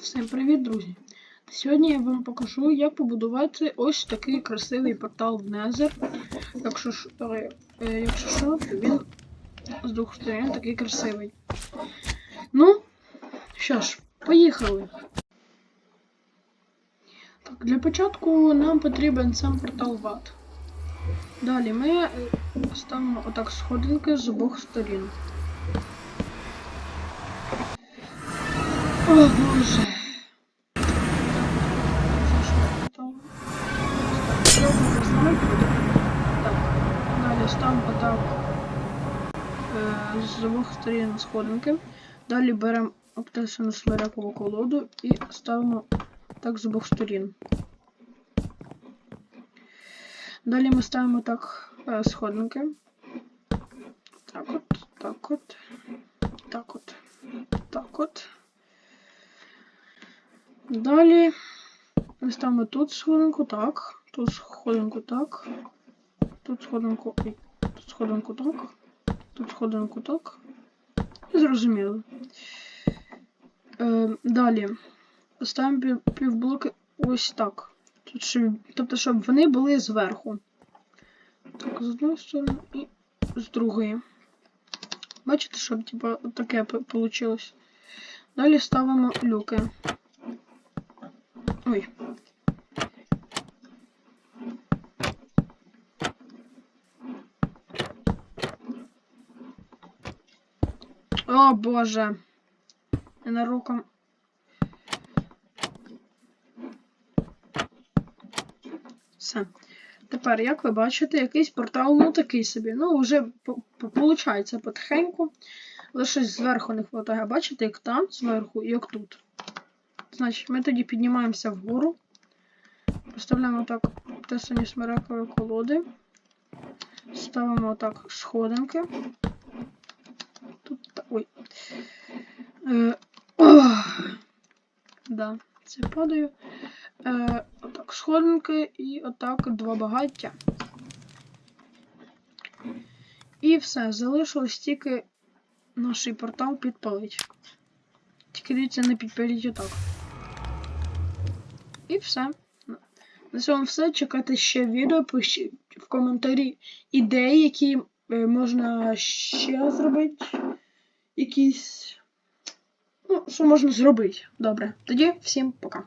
Всім привіт, друзі! Сьогодні я вам покажу, як побудувати ось такий красивий портал в Nether. Якщо, ж- е, е, якщо що, то він з двох сторон такий красивий. Ну, що ж, поїхали. Так, для початку нам потрібен сам портал в. Далі ми е, ставимо отак сходинки з обох сторін. О, боже. Далі ставимо отак е, з обох сторін сходинки. Далі беремо обтесану смирякову колоду і ставимо так з обох сторін. Далі ми ставимо так е, сходинки. Так от, так от, так от, так от. Далі ми ставимо тут сходинку так, тут сходинку так, тут сходинку, тут сходинку так, тут сходинку так. Зрозуміло. Е, далі ставимо пів, півблоки ось так. Тут, щоб, тобто, щоб вони були зверху. Так, з одної сторони і з другої. Бачите, щоб типа таке вийшло. Далі ставимо люки. Ой. О, боже. Ненароком. Все. Тепер, як ви бачите, якийсь портал, ну такий собі. Ну, вже виходить потихеньку. Щось зверху не вистачає. Бачите, як там зверху і як тут. Значить, ми тоді піднімаємося вгору. Поставляємо так тесані смирекові колоди. Ставимо так сходинки. Тут ой. Е, ох. Да, це падаю. Е, отак сходинки і отак два багаття. І все, залишилось тільки наш портал підпалить. Тільки дивіться, не підпаліть отак. І все. На цьому все. Чекати ще відео, пишіть в коментарі ідеї, які е, можна ще зробити. Якісь. Ну, що можна зробити. Добре. Тоді всім пока.